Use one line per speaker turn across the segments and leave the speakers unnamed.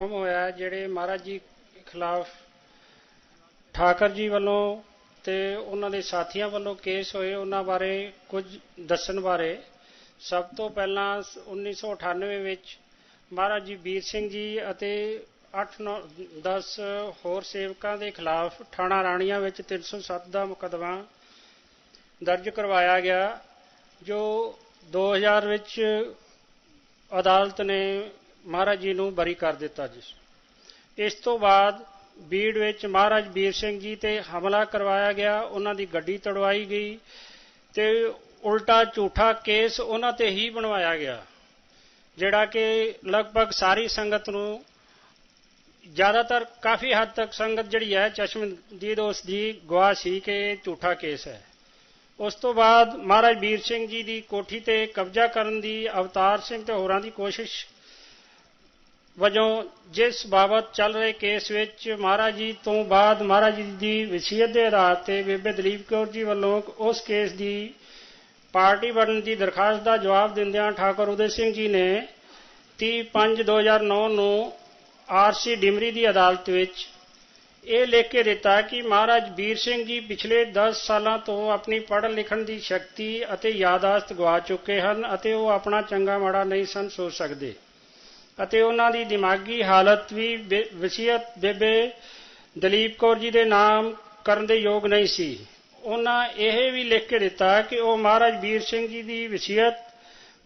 ਹੁਕਮ ਹੋਇਆ ਜਿਹੜੇ ਮਹਾਰਾਜ ਜੀ ਖਿਲਾਫ ਠਾਕਰ ਜੀ ਵੱਲੋਂ ਤੇ ਉਹਨਾਂ ਦੇ ਸਾਥੀਆਂ ਵੱਲੋਂ ਕੇਸ ਹੋਏ, ਉਹਨਾਂ ਬਾਰੇ ਕੁਝ ਦੱਸਣ ਬਾਰੇ, ਸਭ ਤੋਂ ਪਹਿਲਾਂ 1998 ਵਿੱਚ ਮਹਾਰਾਜ ਜੀ ਵੀਰ ਸਿੰਘ ਜੀ ਅਤੇ 8 10 ਹੋਰ ਸੇਵਕਾਂ ਦੇ ਖਿਲਾਫ ਥਾਣਾ ਰਾਣੀਆਂ ਵਿੱਚ 307 ਦਾ ਮੁਕੱਦਮਾ ਦਰਜ ਕਰਵਾਇਆ ਗਿਆ, ਜੋ 2000 ਵਿੱਚ ਅਦਾਲਤ ਨੇ ਮਹਾਰਾਜ ਜੀ ਨੂੰ ਬਰੀ ਕਰ ਦਿੱਤਾ ਜੀ। ਇਸ ਤੋਂ ਬਾਅਦ ਬੀੜ ਵਿੱਚ ਮਹਾਰਾਜ ਵੀਰ ਸਿੰਘ ਜੀ ਤੇ ਹਮਲਾ ਕਰਵਾਇਆ ਗਿਆ, ਉਹਨਾਂ ਦੀ ਗੱਡੀ ਤੜਵਾਈ ਗਈ ਤੇ ਉਲਟਾ ਝੂਠਾ ਕੇਸ ਉਹਨਾਂ ਤੇ ਹੀ ਬਣਵਾਇਆ ਗਿਆ, ਜਿਹੜਾ ਕਿ ਲਗਭਗ ਸਾਰੀ ਸੰਗਤ ਨੂੰ ਜ਼ਿਆਦਾਤਰ ਕਾਫੀ ਹੱਦ ਤੱਕ ਸੰਗਤ ਜਿਹੜੀ ਹੈ ਚਸ਼ਮਦੀਦ ਉਸ ਦੀ ਗਵਾਹ ਸੀ ਕਿ ਇਹ ਝੂਠਾ ਕੇਸ ਹੈ। ਉਸ ਤੋਂ ਬਾਅਦ ਮਹਾਰਾਜ ਵੀਰ ਸਿੰਘ ਜੀ ਦੀ ਕੋਠੀ ਤੇ ਕਬਜ਼ਾ ਕਰਨ ਦੀ ਅਵਤਾਰ ਸਿੰਘ ਤੇ ਹੋਰਾਂ ਦੀ ਕੋਸ਼ਿਸ਼ ਵਜੋਂ ਜਿਸ ਬਾਬਤ ਚੱਲ ਰਹੇ ਕੇਸ ਵਿੱਚ ਮਹਾਰਾਜ ਜੀ ਤੋਂ ਬਾਅਦ ਮਹਾਰਾਜ ਜੀ ਦੀ ਵਸੀਅਤ ਦੇ ਆਧਾਰ ਤੇ ਬੇਬੇ ਦਲੀਪ ਕੌਰ ਜੀ ਵੱਲੋਂ ਉਸ ਕੇਸ ਦੀ ਪਾਰਟੀ ਬਣਨ ਦੀ ਦਰਖਾਸਤ ਦਾ ਜਵਾਬ ਦਿੰਦਿਆਂ ਠਾਕੁਰ ਉਦੈ ਸਿੰਘ ਜੀ ਨੇ 30/5/2009 ਨੂੰ ਆਰਸੀ ਡਿਮਰੀ ਦੀ ਅਦਾਲਤ ਵਿੱਚ ਇਹ ਲਿਖ ਕੇ ਦਿੱਤਾ ਕਿ ਮਹਾਰਾਜ ਵੀਰ ਸਿੰਘ ਜੀ ਪਿਛਲੇ 10 ਸਾਲਾਂ ਤੋਂ ਆਪਣੀ ਪੜ੍ਹਨ ਲਿਖਣ ਦੀ ਸ਼ਕਤੀ ਅਤੇ ਯਾਦਾਸ਼ਤ ਗਵਾ ਚੁੱਕੇ ਹਨ ਅਤੇ ਉਹ ਆਪਣਾ ਚੰਗਾ ਮਾੜਾ ਨਹੀਂ ਸਨ ਸੋਚ ਸਕਦੇ। ਅਤੇ ਉਹਨਾਂ ਦੀ ਦਿਮਾਗੀ ਹਾਲਤ ਵੀ ਵਸੀਅਤ ਬੇਬੇ ਦਲੀਪ ਕੌਰ ਜੀ ਦੇ ਨਾਮ ਕਰਨ ਦੇ ਯੋਗ ਨਹੀਂ ਸੀ। ਉਹਨਾਂ ਇਹ ਵੀ ਲਿਖ ਕੇ ਦਿੱਤਾ ਕਿ ਉਹ ਮਹਾਰਾਜ ਵੀਰ ਸਿੰਘ ਜੀ ਦੀ ਵਸੀਅਤ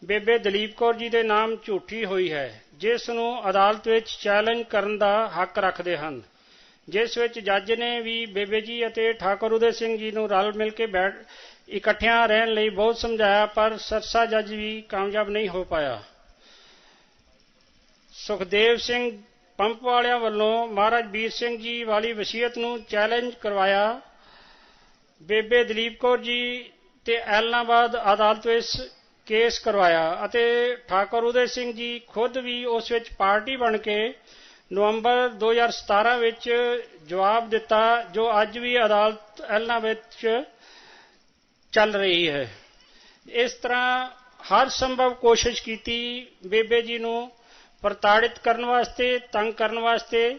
ਬੇਬੇ ਦਲੀਪ ਕੌਰ ਜੀ ਦੇ ਨਾਮ ਝੂਠੀ ਹੋਈ ਹੈ, ਜਿਸ ਨੂੰ ਅਦਾਲਤ ਵਿੱਚ ਚੈਲੰਜ ਕਰਨ ਦਾ ਹੱਕ ਰੱਖਦੇ ਹਨ। ਜਿਸ ਵਿੱਚ ਜੱਜ ਨੇ ਵੀ ਬੇਬੇ ਜੀ ਅਤੇ ਠਾਕੁਰ ਉਦੈ ਸਿੰਘ ਜੀ ਨੂੰ ਰਲ ਮਿਲ ਕੇ ਬੈਠ ਇਕੱਠਿਆਂ ਰਹਿਣ ਲਈ ਬਹੁਤ ਸਮਝਾਇਆ, ਪਰ ਸਰਸਾ ਜੱਜ ਵੀ ਕਾਮਯਾਬ ਨਹੀਂ ਹੋ ਪਾਇਆ। ਸੁਖਦੇਵ ਸਿੰਘ ਪੰਪ ਵਾਲਿਆਂ ਵੱਲੋਂ ਮਹਾਰਾਜ ਵੀਰ ਸਿੰਘ ਜੀ ਵਾਲੀ ਵਸੀਅਤ ਨੂੰ ਚੈਲੰਜ ਕਰਵਾਇਆ। ਬੇਬੇ ਦਲੀਪ ਕੌਰ ਜੀ ਤੇ ਐਲਨਾਬਾਦ ਅਦਾਲਤ ਵਿੱਚ ਕੇਸ ਕਰਵਾਇਆ ਅਤੇ ਠਾਕੁਰ ਉਦੈ ਸਿੰਘ ਜੀ ਖੁਦ ਵੀ ਉਸ ਵਿੱਚ ਪਾਰਟੀ ਬਣ ਕੇ ਨਵੰਬਰ 2017 ਵਿੱਚ ਜਵਾਬ ਦਿੱਤਾ, ਜੋ ਅੱਜ ਵੀ ਅਦਾਲਤ ਐਲਨਾ ਵਿੱਚ ਚੱਲ ਰਹੀ ਹੈ। ਇਸ ਤਰ੍ਹਾਂ ਹਰ ਸੰਭਵ ਕੋਸ਼ਿਸ਼ ਕੀਤੀ ਬੇਬੇ ਜੀ ਨੂੰ। ਪ੍ਰਤਾੜਿਤ ਕਰਨ ਵਾਸਤੇ, ਤੰਗ ਕਰਨ ਵਾਸਤੇ,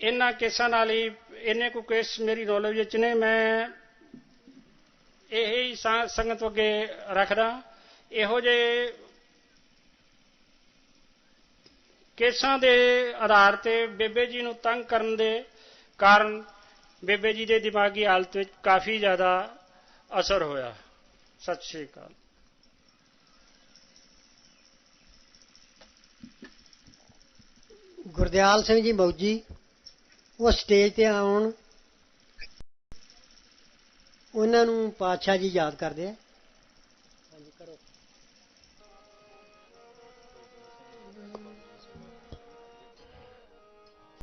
ਇਹਨਾਂ ਕੇਸਾਂ ਨਾਲ ਹੀ, ਇਹਨੇ ਕੋ ਕੇਸ ਮੇਰੀ ਨੌਲੇਜ ਵਿੱਚ ਨੇ, ਮੈਂ ਇਹ ਹੀ ਸੰਗਤ ਅੱਗੇ ਰੱਖਦਾ। ਇਹੋ ਜਿਹੇ ਕੇਸਾਂ ਦੇ ਆਧਾਰ ਤੇ ਬੇਬੇ ਜੀ ਨੂੰ ਤੰਗ ਕਰਨ ਦੇ ਕਾਰਨ ਬੇਬੇ ਜੀ ਦੇ ਦਿਮਾਗੀ ਹਾਲਤ ਵਿੱਚ ਕਾਫੀ ਜ਼ਿਆਦਾ ਅਸਰ ਹੋਇਆ। ਸਤਿ ਸ਼੍ਰੀ ਅਕਾਲ।
ਗੁਰਦਿਆਲ ਸਿੰਘ ਜੀ ਮੌਜੀ, ਉਹ ਸਟੇਜ ਤੇ ਆਉਣ। ਉਹਨਾਂ ਨੂੰ ਪਾਤਸ਼ਾਹ ਜੀ ਯਾਦ ਕਰਦੇ ਆ। ਹਾਂਜੀ ਕਰੋ